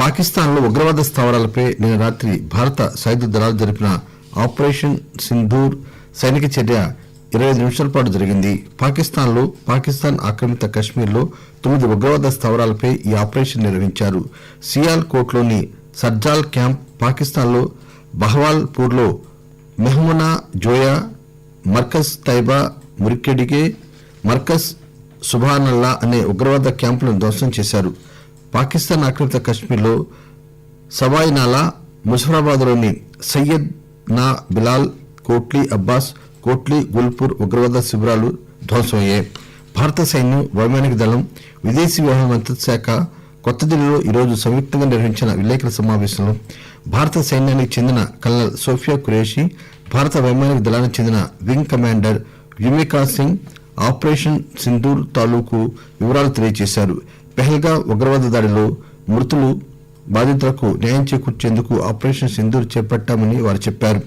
పాకిస్తాన్లో ఉగ్రవాద స్థావరాలపై నిన్న రాత్రి భారత సాయుధ దళాలు జరిపిన ఆపరేషన్ సింధూర్ సైనిక చర్య ఇరవై ఐదు నిమిషాల పాటు జరిగింది. పాకిస్తాన్లో పాకిస్తాన్ ఆక్రమిత కశ్మీర్లో తొమ్మిది ఉగ్రవాద స్థావరాలపై ఈ ఆపరేషన్ నిర్వహించారు. సియాల్ కోట్లోని సర్జాల్ క్యాంప్ పాకిస్తాన్లో బహవాల్ పూర్లో జోయా మర్కజ్ తైబా మురికెడిగే మర్కజ్ సుబానల్లా అనే ఉగ్రవాద క్యాంపులను ధ్వంసం చేశారు. పాకిస్తాన్ ఆక్రమిత కశ్మీర్లో సవాయినాలా ముజఫరాబాద్లోని సయ్యద్ నా బిలాల్ కోట్లీ అబ్బాస్ కోట్లీ గుల్పూర్ ఉగ్రవాద శిబిరాలు ధ్వంసమయ్యాయి. భారత సైన్యం వైమానిక దళం విదేశీ వ్యవహారాల మంత్రిత్వ శాఖ కొత్త ఢిల్లీలో ఈరోజు సంయుక్తంగా నిర్వహించిన విలేకరుల సమావేశంలో భారత సైన్యానికి చెందిన కల్నల్ సోఫియా ఖురేషి భారత వైమానిక దళానికి చెందిన wing commander Vyomika Singh operation Sindoor తాలూకు వివరాలు తెలియజేశారు. పెహల్గా ఉగ్రవాద దాడిలో మృతులు బాధితులకు న్యాయం చేకూర్చేందుకు ఆపరేషన్ సింధూర్ చేపట్టామని వారు చెప్పారు.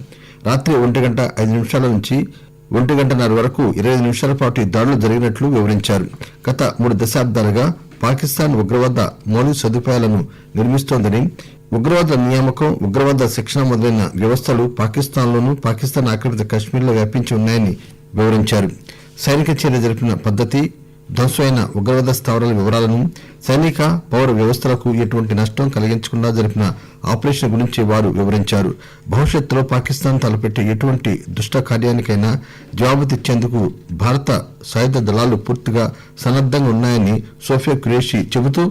రాత్రి ఒంటి గంట ఐదు నిమిషాల నుంచి ఒంటి గంటన్నర వరకు ఇరవై ఐదు నిమిషాల పాటు ఈ దాడులు జరిగినట్లు వివరించారు. గత మూడు దశాబ్దాలుగా పాకిస్తాన్ ఉగ్రవాద మౌలిక సదుపాయాలను నిర్మిస్తోందని ఉగ్రవాద నియామకం ఉగ్రవాద శిక్షణ మొదలైన వ్యవస్థలు పాకిస్తాన్లోనూ పాకిస్తాన్ ఆక్రమిత కశ్మీర్లో వ్యాపించి ఉన్నాయని వివరించారు. సైనిక చర్య జరిపిన పద్దతి ధ్వంసమైన ఉగ్రవాద స్థావరాల వివరాలను సైనిక పౌర వ్యవస్థలకు ఎటువంటి నష్టం కలిగించకుండా జరిపిన ఆపరేషన్ గురించి వారు వివరించారు. భవిష్యత్తులో పాకిస్తాన్ తలపెట్టే ఎటువంటి దుష్ట కార్యానికైనా జవాబుతిచ్చేందుకు భారత సాయుధ దళాలు పూర్తిగా సన్నద్దంగా ఉన్నాయని సోఫియా ఖురేషి చెబుతూ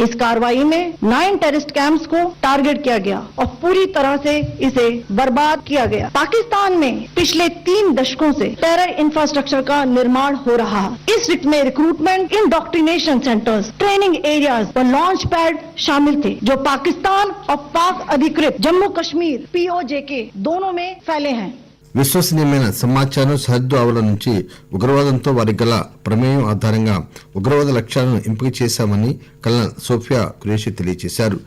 इस कार्रवाई में नाइन टेररिस्ट कैंप्स को टारगेट किया गया और पूरी तरह से इसे बर्बाद किया गया। पाकिस्तान में पिछले तीन दशकों से टेरर इंफ्रास्ट्रक्चर का निर्माण हो रहा है। इस में recruitment in indoctrination centres training areas और लॉन्च पैड शामिल थे, जो पाकिस्तान और पाक अधिकृत जम्मू कश्मीर पीओजे के दोनों में फैले हैं। విశ్వసనీయమైన సమాచారం సరిహద్దు ఆవుల నుంచి ఉగ్రవాదంతో వారికి గల ప్రమేయం ఆధారంగా ఉగ్రవాద లక్ష్యాలను ఎంపిక చేశామని కల్నల్ సోఫియా కురేషి తెలియజేశారు.